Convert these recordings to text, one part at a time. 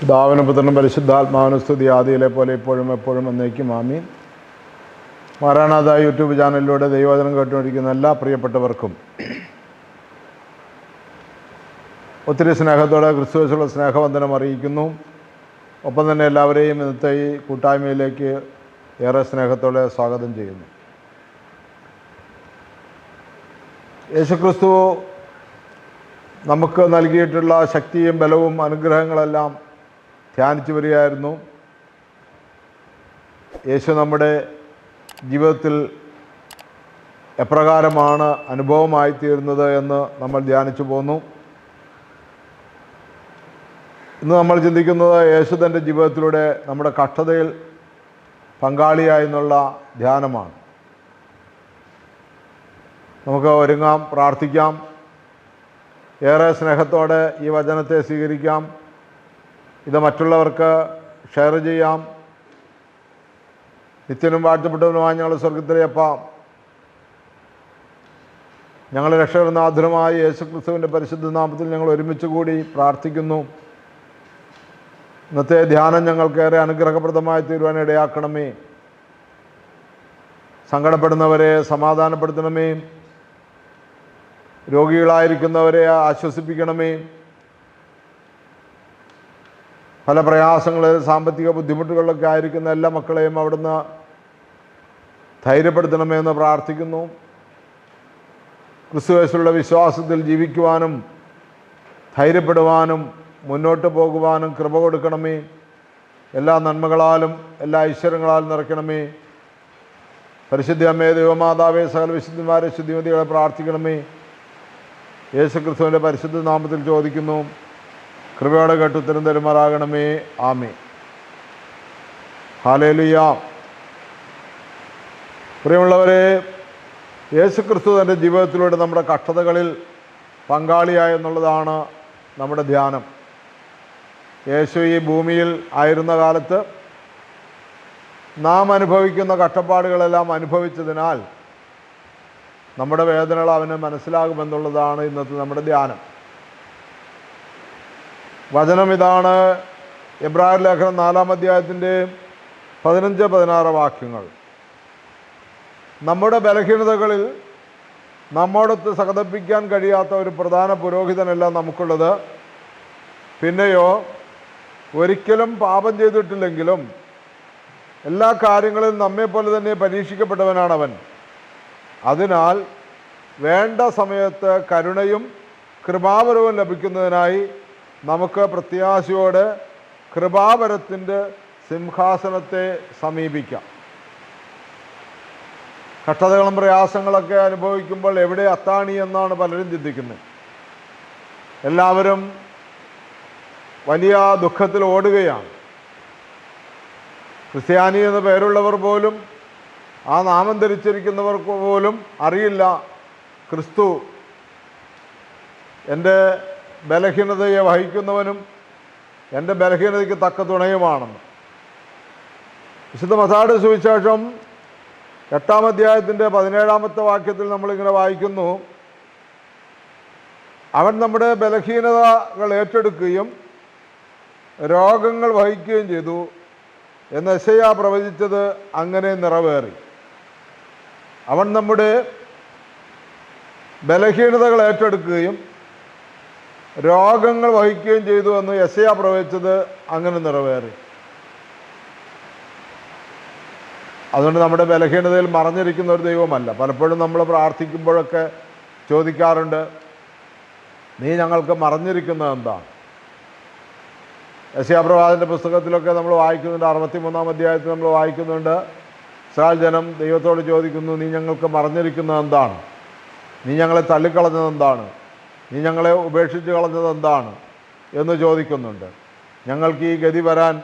പിതാവിനും പുത്രനും പരിശുദ്ധാത്മാവിനും സ്തുതി. ആദിയിലെ പോലെ ഇപ്പോഴും എപ്പോഴും എന്നേക്കും ആമീൻ. മാറാനാഥ യൂട്യൂബ് ചാനലിലൂടെ ദൈവവചനം കേട്ടുകൊണ്ടിരിക്കുന്ന എല്ലാ പ്രിയപ്പെട്ടവർക്കും ഒത്തിരി സ്നേഹത്തോടെ ക്രിസ്തുവസുള്ള സ്നേഹവന്ദനം അറിയിക്കുന്നു. ഒപ്പം തന്നെ എല്ലാവരെയും ഇന്നത്തെ ഈ കൂട്ടായ്മയിലേക്ക് ഏറെ സ്നേഹത്തോടെ സ്വാഗതം ചെയ്യുന്നു. യേശുക്രിസ്തു നമുക്ക് നൽകിയിട്ടുള്ള ശക്തിയും ബലവും അനുഗ്രഹങ്ങളെല്ലാം ധ്യാനിച്ചു വരികയായിരുന്നു. യേശു നമ്മുടെ ജീവിതത്തിൽ എപ്രകാരമാണ് അനുഭവമായി തീരുന്നത് എന്ന് നമ്മൾ ധ്യാനിച്ചു പോന്നു. ഇന്ന് നമ്മൾ ചിന്തിക്കുന്നത് യേശു തന്റെ ജീവിതത്തിലൂടെ നമ്മുടെ കഷ്ടതയിൽ പങ്കാളിയായി എന്നുള്ള ധ്യാനമാണ്. നമുക്ക് ഒരുങ്ങാം പ്രാർത്ഥിക്കാം. ഏറെ സ്നേഹത്തോടെ ഈ വചനത്തെ സ്വീകരിക്കാം. ഇത് മറ്റുള്ളവർക്ക് ഷെയർ ചെയ്യാം. നിത്യനും വാഴ്ത്തപ്പെട്ടവനുമായ ഞങ്ങൾ സ്വർഗത്തിലെ ഞങ്ങൾ ഞങ്ങൾ രക്ഷകനാഥനുമായ യേശുക്രിസ്തുവിന്റെ പരിശുദ്ധ നാമത്തിൽ ഞങ്ങൾ ഒരുമിച്ച് കൂടി പ്രാർത്ഥിക്കുന്നു. ഇന്നത്തെ ധ്യാനം ഞങ്ങൾക്കേറെ അനുഗ്രഹപ്രദമായി തീരുവാൻ ഇടയാക്കണമേ. സങ്കടപ്പെടുന്നവരെ സമാധാനപ്പെടുത്തണമേ. രോഗികളായിരിക്കുന്നവരെ ആശ്വസിപ്പിക്കണമേ. പല പ്രയാസങ്ങൾ സാമ്പത്തിക ബുദ്ധിമുട്ടുകളിലൊക്കെ ആയിരിക്കുന്ന എല്ലാ മക്കളെയും അവിടുന്ന് ധൈര്യപ്പെടുത്തണമേ എന്ന് പ്രാർത്ഥിക്കുന്നു. ക്രിസ്തുവേശുള്ള വിശ്വാസത്തിൽ ജീവിക്കുവാനും ധൈര്യപ്പെടുവാനും മുന്നോട്ട് പോകുവാനും കൃപ കൊടുക്കണമേ. എല്ലാ നന്മകളാലും എല്ലാ ഐശ്വര്യങ്ങളാലും നിറയ്ക്കണമേ. പരിശുദ്ധി അമ്മയെ ദൈവമാതാവെ സകല വിശുദ്ധിമാരെ ശുദ്ധിമതികളെ പ്രാർത്ഥിക്കണമേ. യേശു ക്രിസ്തുവിന്റെ പരിശുദ്ധ നാമത്തിൽ ചോദിക്കുന്നു. കൃപയോടെ കേട്ട് തരുമാറാകണമേ. ആമേ ഹാലേലുയ പ്രിയമുള്ളവരെ യേശു ക്രിസ്തു തന്റെ ജീവിതത്തിലൂടെ നമ്മുടെ കഷ്ടതകളിൽ പങ്കാളിയായ എന്നുള്ളതാണ് നമ്മുടെ ധ്യാനം. യേശു ഈ ഭൂമിയിൽ ആയിരുന്ന കാലത്ത് നാം അനുഭവിക്കുന്ന കഷ്ടപ്പാടുകളെല്ലാം അനുഭവിച്ചതിനാൽ നമ്മുടെ വേദനകൾ അവന് മനസ്സിലാകുമെന്നുള്ളതാണ് ഇന്നത്തെ നമ്മുടെ ധ്യാനം. വചനം ഇതാണ് എബ്രാഹിം ലേഖനം നാലാം അധ്യായത്തിന്റെ പതിനഞ്ച് പതിനാറ് വാക്യങ്ങൾ. നമ്മുടെ ബലഹീനതകളിൽ നമ്മോടൊത്ത് സഹതപ്പിക്കാൻ കഴിയാത്ത ഒരു പ്രധാന പുരോഹിതനല്ല നമുക്കുള്ളത്. പിന്നെയോ ഒരിക്കലും പാപം ചെയ്തിട്ടില്ലെങ്കിലും എല്ലാ കാര്യങ്ങളിലും നമ്മെപ്പോലെ തന്നെ പരീക്ഷിക്കപ്പെട്ടവനാണവൻ. അതിനാൽ വേണ്ട സമയത്ത് കരുണയും കൃപാവരവും ലഭിക്കുന്നതിനായി നമുക്ക് പ്രത്യാശയോടെ കൃപാവരത്തിന്റെ സിംഹാസനത്തെ സമീപിക്കാം. കഷ്ടതകളും പ്രയാസങ്ങളൊക്കെ അനുഭവിക്കുമ്പോൾ എവിടെ അത്താണി എന്നാണ് പലരും ചിന്തിക്കുന്നത്. എല്ലാവരും വലിയ ദുഃഖത്തിൽ ഓടുകയാണ്. ക്രിസ്ത്യാനി എന്ന പേരുള്ളവർ പോലും ആ നാമം ധരിച്ചിരിക്കുന്നവർക്ക് പോലും അറിയില്ല ക്രിസ്തു എന്റെ ബലഹീനതയെ വഹിക്കുന്നവനും എന്റെ ബലഹീനതയ്ക്ക് തക്ക തുണയുമാണെന്ന്. വിശുദ്ധ മസാട് സുവിശേഷം എട്ടാം അധ്യായത്തിന്റെ പതിനേഴാമത്തെ വാക്യത്തിൽ നമ്മളിങ്ങനെ വായിക്കുന്നു. അവൻ നമ്മുടെ ബലഹീനതകൾ ഏറ്റെടുക്കുകയും രോഗങ്ങൾ വഹിക്കുകയും ചെയ്തു എന്ന് എസയ പ്രവചിച്ചത് അങ്ങനെ നിറവേറി. അവൻ നമ്മുടെ ബലഹീനതകൾ ഏറ്റെടുക്കുകയും രോഗങ്ങൾ വഹിക്കുകയും ചെയ്തു എന്ന് യശയ പ്രവചിച്ചത് അങ്ങനെ നിറവേറി. അതുകൊണ്ട് നമ്മുടെ ബലഹീനതയിൽ മറഞ്ഞിരിക്കുന്ന ഒരു ദൈവമല്ല. പലപ്പോഴും നമ്മൾ പ്രാർത്ഥിക്കുമ്പോഴൊക്കെ ചോദിക്കാറുണ്ട് നീ ഞങ്ങൾക്ക് മറഞ്ഞിരിക്കുന്നത് എന്താണ് യശയാപ്രവാദിന്റെ പുസ്തകത്തിലൊക്കെ നമ്മൾ വായിക്കുന്നുണ്ട്. അറുപത്തിമൂന്നാം അധ്യായത്തിൽ നമ്മൾ വായിക്കുന്നുണ്ട് ഇസ്രായേൽ ജനം ദൈവത്തോട് ചോദിക്കുന്നു നീ ഞങ്ങൾക്ക് മറഞ്ഞിരിക്കുന്നത് എന്താണ്? നീ ഞങ്ങളെ തള്ളിക്കളഞ്ഞത് എന്താണ്? നീ ഞങ്ങളെ ഉപേക്ഷിച്ച് കളഞ്ഞത് എന്താണ് എന്ന് ചോദിക്കുന്നുണ്ട്. ഞങ്ങൾക്ക് ഈ ഗതി വരാൻ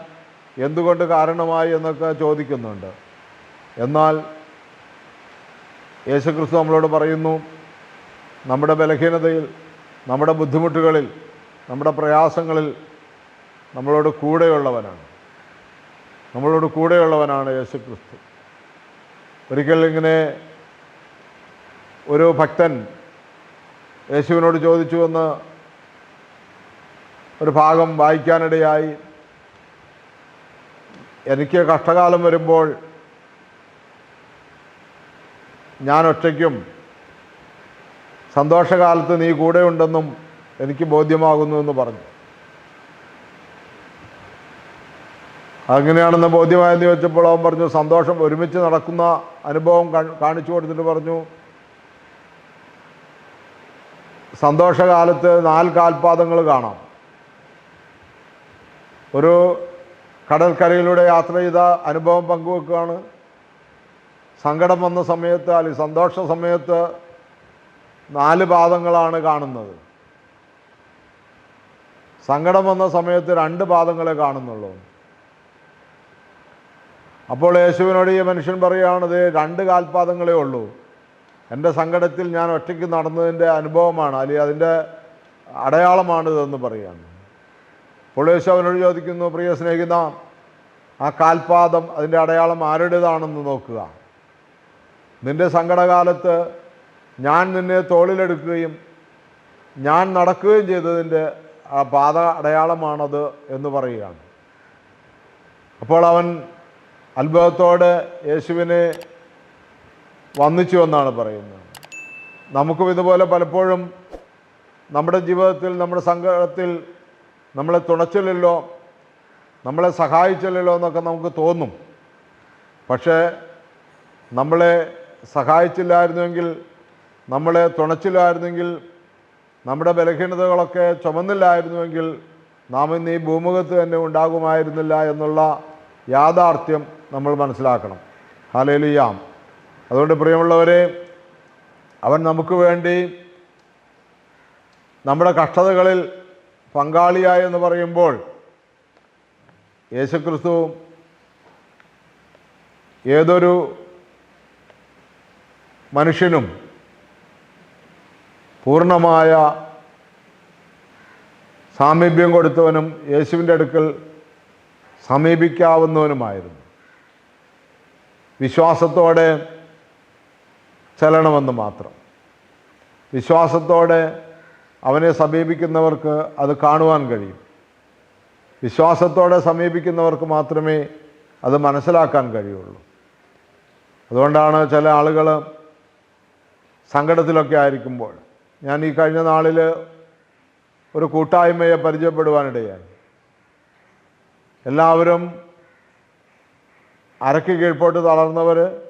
എന്തുകൊണ്ട് കാരണമായി എന്നൊക്കെ ചോദിക്കുന്നുണ്ട്. എന്നാൽ യേശുക്രിസ്തു നമ്മളോട് പറയുന്നു നമ്മുടെ ബലഹീനതയിൽ നമ്മുടെ ബുദ്ധിമുട്ടുകളിൽ നമ്മുടെ പ്രയാസങ്ങളിൽ നമ്മളോട് കൂടെയുള്ളവനാണ്. നമ്മളോട് കൂടെയുള്ളവനാണ് യേശുക്രിസ്തു. ഒരിക്കൽ ഇങ്ങനെ ഒരു ഭക്തൻ യേശുവിനോട് ചോദിച്ചു എന്ന് ഒരു ഭാഗം വായിക്കാനിടയായി. എനിക്ക് കഷ്ടകാലം വരുമ്പോൾ ഞാൻ ഒറ്റയ്ക്കും സന്തോഷകാലത്ത് നീ കൂടെ ഉണ്ടെന്നും എനിക്ക് ബോധ്യമാകുന്നു എന്ന് പറഞ്ഞു. അങ്ങനെയാണെന്ന് ബോധ്യമായെന്ന് ചോദിച്ചപ്പോൾ അവൻ പറഞ്ഞു സന്തോഷം ഒരുമിച്ച് നടക്കുന്ന അനുഭവം കാണിച്ചു കൊടുത്തിട്ട് പറഞ്ഞു സന്തോഷകാലത്ത് നാല് കാൽപാദങ്ങൾ കാണാം. ഒരു കടൽക്കരയിലൂടെ യാത്ര ചെയ്ത അനുഭവം പങ്കുവെക്കുകയാണ്. സങ്കടം വന്ന സമയത്ത് അല്ലെങ്കിൽ സന്തോഷ സമയത്ത് നാല് പാദങ്ങളാണ് കാണുന്നത്. സങ്കടം വന്ന സമയത്ത് രണ്ട് പാദങ്ങളെ കാണുന്നുള്ളൂ. അപ്പോൾ യേശുവിനോട് ഈ മനുഷ്യൻ പറയുകയാണത് രണ്ട് കാൽപാദങ്ങളേ ഉള്ളൂ. എന്റെ സങ്കടത്തിൽ ഞാൻ ഒറ്റയ്ക്ക് നടന്നതിന്റെ അനുഭവമാണ് അല്ലെങ്കിൽ അതിന്റെ അടയാളമാണിതെന്ന് പറയുകയാണ്. അപ്പോൾ അവനോട് ചോദിക്കുന്നു പ്രിയ സ്നേഹിത ആ കാൽപാദം അതിന്റെ അടയാളം ആരുടേതാണെന്ന് നോക്കുക. നിന്റെ സങ്കടകാലത്ത് ഞാൻ നിന്നെ തോളിലെടുക്കുകയും ഞാൻ നടക്കുകയും ചെയ്തതിന്റെ ആ പാത അടയാളമാണത് എന്ന് പറയുകയാണ്. അപ്പോൾ അവൻ അത്ഭുതത്തോടെ യേശുവിനെ വന്നിച്ചു എന്നാണ് പറയുന്നത്. നമുക്കും ഇതുപോലെ പലപ്പോഴും നമ്മുടെ ജീവിതത്തിൽ നമ്മുടെ സങ്കടത്തിൽ നമ്മളെ തുണച്ചില്ലല്ലോ നമ്മളെ സഹായിച്ചില്ലല്ലോ എന്നൊക്കെ നമുക്ക് തോന്നും. പക്ഷേ നമ്മളെ സഹായിച്ചില്ലായിരുന്നുവെങ്കിൽ നമ്മളെ തുണച്ചില്ലായിരുന്നെങ്കിൽ നമ്മുടെ ബലഹീനതകളൊക്കെ ചുമന്നില്ലായിരുന്നുവെങ്കിൽ നാം ഇന്ന് ഈ ഭൂമുഖത്ത് തന്നെ ഉണ്ടാകുമായിരുന്നില്ല എന്നുള്ള യാഥാർത്ഥ്യം നമ്മൾ മനസ്സിലാക്കണം. ഹാലേലിയാം അതുകൊണ്ട് പ്രിയമുള്ളവരെ അവൻ നമുക്ക് വേണ്ടി നമ്മുടെ കഷ്ടതകളിൽ പങ്കാളിയായി എന്ന് പറയുമ്പോൾ യേശുക്രിസ്തു ഏതൊരു മനുഷ്യനും പൂർണമായ സാമീപ്യം കൊടുത്തവനും യേശുവിന്റെ അടുക്കൽ സമീപിക്കാവുന്നവനുമായിരുന്നു. വിശ്വാസത്തോടെ ചെല്ലണമെന്ന് മാത്രം. വിശ്വാസത്തോടെ അവനെ സമീപിക്കുന്നവർക്ക് അത് കാണുവാൻ കഴിയും. വിശ്വാസത്തോടെ സമീപിക്കുന്നവർക്ക് മാത്രമേ അത് മനസ്സിലാക്കാൻ കഴിയുള്ളൂ. അതുകൊണ്ടാണ് ചില ആളുകൾ സങ്കടത്തിലൊക്കെ ആയിരിക്കുമ്പോൾ ഞാൻ ഈ കഴിഞ്ഞ നാളിൽ ഒരു കൂട്ടായ്മയെ പരിചയപ്പെടുവാനിടയായി. എല്ലാവരും അരക്ക് കീഴ്പോട്ട് തളർന്നവർ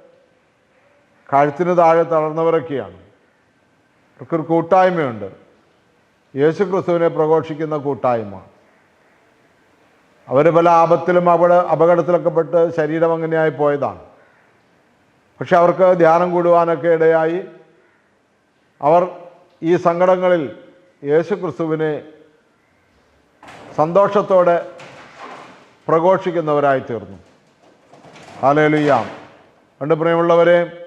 കഴുത്തിന് താഴെ തളർന്നവരൊക്കെയാണ്. അവർക്കൊരു കൂട്ടായ്മയുണ്ട്. യേശു ക്രിസ്തുവിനെ പ്രഘോഷിക്കുന്ന കൂട്ടായ്മ. അവർ പല ആപത്തിലും അപകട അപകടത്തിലൊക്കെ പെട്ട് ശരീരം അങ്ങനെയായി പോയതാണ്. പക്ഷെ അവർക്ക് ധ്യാനം കൂടുവാനൊക്കെ ഇടയായി. അവർ ഈ സങ്കടങ്ങളിൽ യേശു ക്രിസ്തുവിനെ സന്തോഷത്തോടെ പ്രഘോഷിക്കുന്നവരായി തീർന്നു. ഹാലേലുയ്യാം രണ്ട് പ്രിയമുള്ളവരെ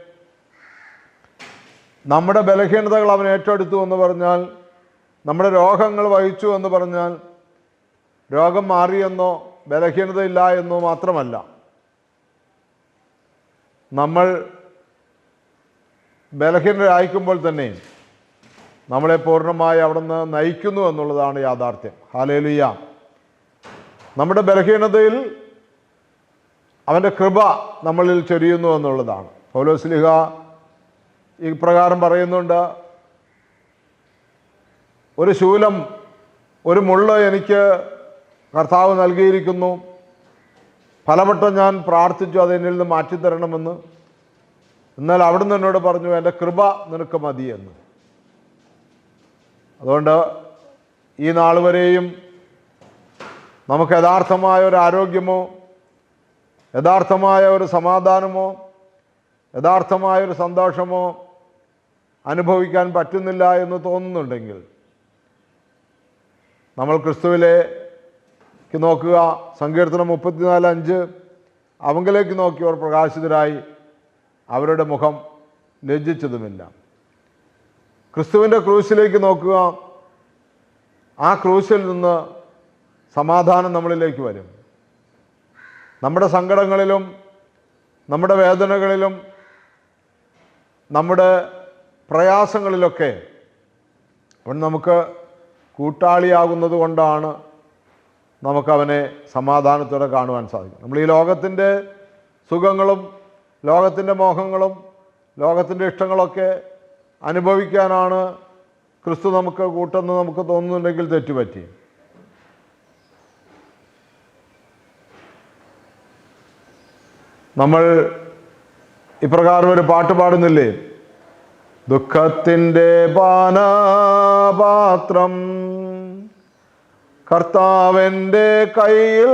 നമ്മുടെ ബലഹീനതകൾ അവൻ ഏറ്റെടുത്തു എന്ന് പറഞ്ഞാൽ നമ്മുടെ രോഗങ്ങൾ വഹിച്ചു എന്ന് പറഞ്ഞാൽ രോഗം മാറിയെന്നോ ബലഹീനതയില്ല എന്നോ മാത്രമല്ല. നമ്മൾ ബലഹീനരായിക്കുമ്പോൾ തന്നെ നമ്മളെ പൂർണമായി അവിടുന്ന് നയിക്കുന്നു എന്നുള്ളതാണ് യാഥാർത്ഥ്യം. ഹാലേലിയ നമ്മുടെ ബലഹീനതയിൽ അവന്റെ കൃപ നമ്മളിൽ ചൊരിയുന്നു എന്നുള്ളതാണ്. പൗലോസ്ലിഹ ഈ പ്രകാരം പറയുന്നുണ്ട് ഒരു ശൂലം ഒരു മുള്ള എനിക്ക് കർത്താവ് നൽകിയിരിക്കുന്നു. പലവട്ടം ഞാൻ പ്രാർത്ഥിച്ചു അത് എന്നിൽ നിന്ന് മാറ്റിത്തരണമെന്ന്. എന്നാൽ അവിടുന്ന് എന്നോട് പറഞ്ഞു എന്റെ കൃപ നിനക്ക് മതി എന്ന്. അതുകൊണ്ട് ഈ നാൾ വരെയും നമുക്ക് യഥാർത്ഥമായ ഒരു ആരോഗ്യമോ യഥാർത്ഥമായ ഒരു സമാധാനമോ യഥാർത്ഥമായ ഒരു സന്തോഷമോ അനുഭവിക്കാൻ പറ്റുന്നില്ല എന്ന് തോന്നുന്നുണ്ടെങ്കിൽ നമ്മൾ ക്രിസ്തുവിലേക്ക് നോക്കുക. സങ്കീർത്തനം മുപ്പത്തിനാല് അഞ്ച്. അവങ്കിലേക്ക് നോക്കിയവർ പ്രകാശിതരായി അവരുടെ മുഖം ലജ്ജിച്ചതുമില്ല. ക്രിസ്തുവിന്റെ ക്രൂശിലേക്ക് നോക്കുക. ആ ക്രൂശിൽ നിന്ന് സമാധാനം നമ്മളിലേക്ക് വരും. നമ്മുടെ സങ്കടങ്ങളിലും നമ്മുടെ വേദനകളിലും നമ്മുടെ പ്രയാസങ്ങളിലൊക്കെ അവൻ നമുക്ക് കൂട്ടാളിയാകുന്നത് കൊണ്ടാണ് നമുക്കവനെ സമാധാനത്തോടെ കാണുവാൻ സാധിക്കും നമ്മൾ ഈ ലോകത്തിന്റെ സുഖങ്ങളും ലോകത്തിന്റെ മോഹങ്ങളും ലോകത്തിന്റെ ഇഷ്ടങ്ങളൊക്കെ അനുഭവിക്കാനാണ് ക്രിസ്തു നമുക്ക് കൂട്ടെന്ന് നമുക്ക് തോന്നുന്നുണ്ടെങ്കിൽ തെറ്റുപറ്റി. നമ്മൾ ഇപ്രകാരം ഒരു പാട്ട് പാടുന്നില്ലേ? ദുഃഖത്തിന്റെ പാനപാത്രം കർത്താവിന്റെ കയ്യിൽ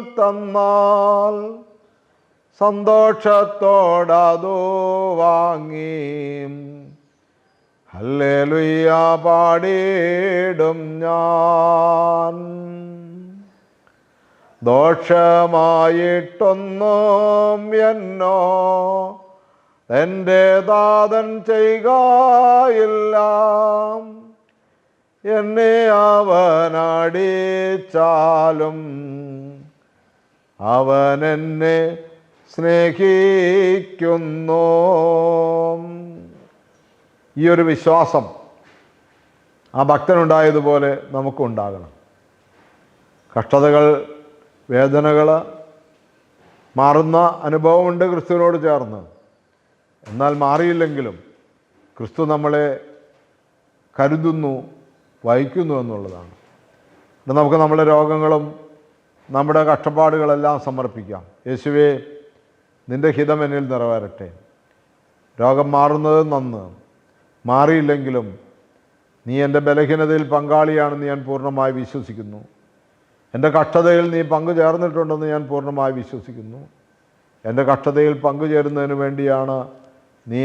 തന്നാൽ സന്തോഷത്തോടതു വാങ്ങി. ഹല്ലേലൂയ പാടിയിടും ഞാൻ. ദോഷമായിട്ടൊന്നും എന്നോ എന്റെ ദാതൻ ചെയ്യുകയില്ല എന്നെ അവനടിച്ചാലും അവൻ എന്നെ സ്നേഹിക്കുന്നു. ഈ ഒരു വിശ്വാസം ആ ഭക്തനുണ്ടായതുപോലെ നമുക്കുണ്ടാകണം. കഷ്ടതകൾ വേദനകൾ മാറുന്ന അനുഭവമുണ്ട് ക്രിസ്തുവിനോട് ചേർന്ന്. എന്നാൽ മാറിയില്ലെങ്കിലും ക്രിസ്തു നമ്മളെ കരുതുന്നു വഹിക്കുന്നു എന്നുള്ളതാണ്. നമുക്ക് നമ്മുടെ രോഗങ്ങളും നമ്മുടെ കഷ്ടപ്പാടുകളെല്ലാം സമർപ്പിക്കാം. യേശുവേ നിന്റെ ഹിതം എന്നിൽ നിറവേറട്ടെ. രോഗം മാറുന്നത് നന്ന്. മാറിയില്ലെങ്കിലും നീ എന്റെ ബലഹീനതയിൽ പങ്കാളിയാണെന്ന് ഞാൻ പൂർണമായി വിശ്വസിക്കുന്നു. എന്റെ കഷ്ടതയിൽ നീ പങ്കു ചേർന്നിട്ടുണ്ടെന്ന് ഞാൻ പൂർണമായി വിശ്വസിക്കുന്നു. എന്റെ കഷ്ടതയിൽ പങ്കുചേരുന്നതിന് വേണ്ടിയാണ് നീ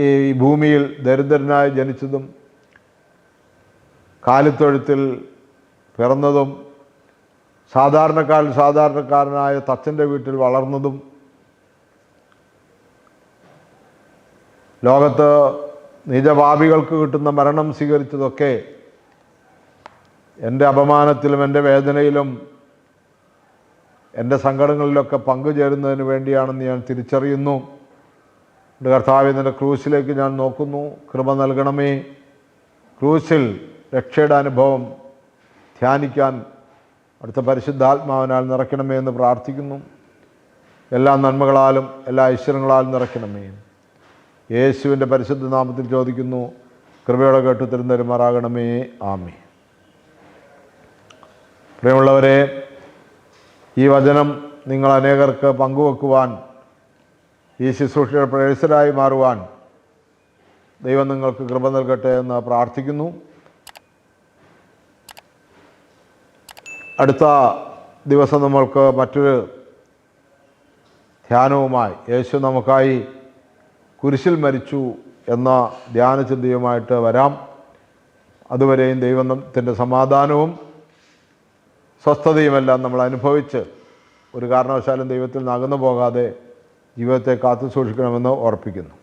ഈ ഭൂമിയിൽ ദരിദ്രനായി ജനിച്ചതും കാലിത്തൊഴുത്തിൽ പിറന്നതും സാധാരണക്കാരിൽ സാധാരണക്കാരനായ തച്ചന്റെ വീട്ടിൽ വളർന്നതും ലോകത്ത് നിജപാപികൾക്ക് കിട്ടുന്ന മരണം സ്വീകരിച്ചതൊക്കെ എന്റെ അപമാനത്തിലും എന്റെ വേദനയിലും എന്റെ സങ്കടങ്ങളിലൊക്കെ പങ്കുചേരുന്നതിന് വേണ്ടിയാണെന്ന് ഞാൻ തിരിച്ചറിയുന്നു. എന്റെ കർത്താവ് നിന്റെ ക്രൂസിലേക്ക് ഞാൻ നോക്കുന്നു. കൃപ നൽകണമേ. ക്രൂസിൽ രക്ഷയുടെ അനുഭവം ധ്യാനിക്കാൻ അടുത്ത പരിശുദ്ധാത്മാവിനാൽ നിറയ്ക്കണമേ എന്ന് പ്രാർത്ഥിക്കുന്നു. എല്ലാ നന്മകളാലും എല്ലാ ഐശ്വര്യങ്ങളാലും നിറയ്ക്കണമേ. യേശുവിന്റെ പരിശുദ്ധ നാമത്തിൽ ചോദിക്കുന്നു. കൃപയോടെ കേട്ടു തിരുന്നരുമാറാകണമേ ആമേ പ്രിയമുള്ളവരെ ഈ വചനം നിങ്ങൾ അനേകർക്ക് പങ്കുവെക്കുവാൻ ഈ ശുശ്രൂഷയുടെ പ്രേസരായി മാറുവാൻ ദൈവം നിങ്ങൾക്ക് കൃപ നൽകട്ടെ എന്ന് പ്രാർത്ഥിക്കുന്നു. അടുത്ത ദിവസം നമ്മൾക്ക് മറ്റൊരു ധ്യാനവുമായി യേശു നമുക്കായി കുരിശിൽ മരിച്ചു എന്ന ധ്യാനചിന്തയുമായിട്ട് വരാം. അതുവരെയും ദൈവത്തിന്റെ സമാധാനവും സ്വസ്ഥതയുമെല്ലാം നമ്മൾ അനുഭവിച്ച് ഒരു കാരണവശാലും ദൈവത്തിൽ നിന്ന് അകന്നു പോകാതെ ജീവിതത്തെ കാത്തു സൂക്ഷിക്കണമെന്ന് ഓർപ്പിക്കുന്നു.